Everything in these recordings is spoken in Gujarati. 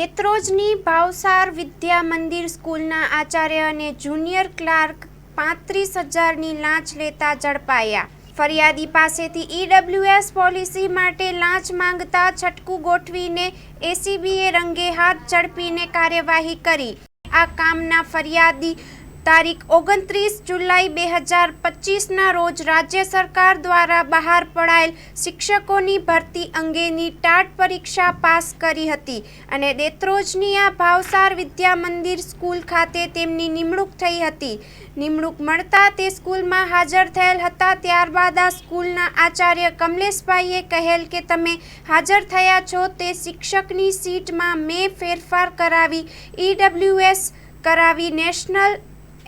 દેત્રોજની ભાવસાર વિદ્યા મંદિર સ્કૂલના આચાર્ય અને જુનિયર ક્લાર્ક પાંત્રીસ હજારની લાંચ લેતા ઝડપાયા. ફરિયાદી પાસેથી ઈડબ્લ્યુએસ પોલિસી માટે લાંચ માંગતા છટકું ગોઠવીને એસીબીએ રંગે હાથ ઝડપીને કાર્યવાહી કરી. આ કામના ફરિયાદી તારીખ ઓગણત્રીસ જુલાઈ બે હજાર પચીસના રોજ રાજ્ય સરકાર દ્વારા બહાર પડાયેલ શિક્ષકોની ભરતી અંગેની ટાટ પરીક્ષા પાસ કરી હતી અને દેત્રોજની આ ભાવસાર વિદ્યા મંદિર સ્કૂલ ખાતે તેમની નિમણૂક થઈ હતી. નિમણૂક મળતા તે સ્કૂલમાં હાજર થયેલ હતા ત્યારબાદ આ સ્કૂલના આચાર્ય કમલેશભાઈએ કહેલ કે તમે હાજર થયા છો તે શિક્ષકની સીટમાં મેં ફેરફાર કરાવી ઈડબ્લ્યુએસ કરાવી, નેશનલ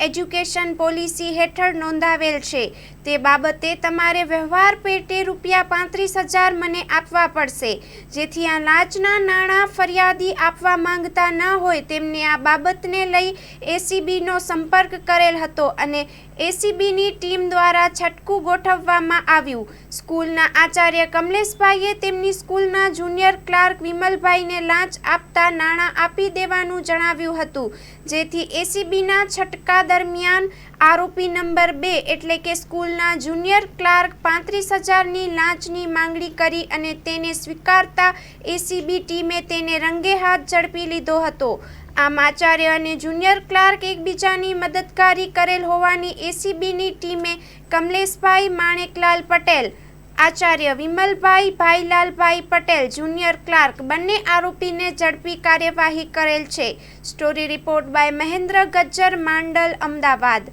એજ્યુકેશન પોલિસી હેઠળ નોંધાવેલ છે. તે બાબતે તમારે વ્યવહાર પેટે રૂપિયા પાંત્રીસ હજાર મને આપવા પડશે. જેથી આ લાંચના નાણાં ફરિયાદી આપવા માંગતા ન હોય તેમને આ બાબતને લઈ એસીબીનો સંપર્ક કરેલ હતો અને એસીબીની ટીમ દ્વારા છટકું ગોઠવવામાં આવ્યું. સ્કૂલના આચાર્ય કમલેશભાઈએ તેમની સ્કૂલના જુનિયર ક્લાર્ક વિમલભાઈને લાંચ આપતા નાણાં આપી દેવાનું જણાવ્યું હતું. જેથી એસીબીના છટકા દરમિયાન આરોપી નંબર બે એટલે કે સ્કૂલના જુનિયર ક્લાર્ક પાંત્રીસ હજારની લાંચની માંગણી કરી અને તેને સ્વીકારતા એસીબી ટીમે તેને રંગે હાથ ઝડપી લીધો હતો. આમ આચાર્ય અને જુનિયર ક્લાર્ક એકબીજાની મદદકારી કરેલ હોવાની એસીબીની ટીમે કમલેશભાઈ માણેકલાલ પટેલ, આચાર્ય વિમલભાઈ ભાઈલાલભાઈ પટેલ, જુનિયર ક્લાર્ક બંને આરોપીને ઝડપી કાર્યવાહી કરેલ છે. Story report by Mahendra Gajjar Mandal, Ahmedabad.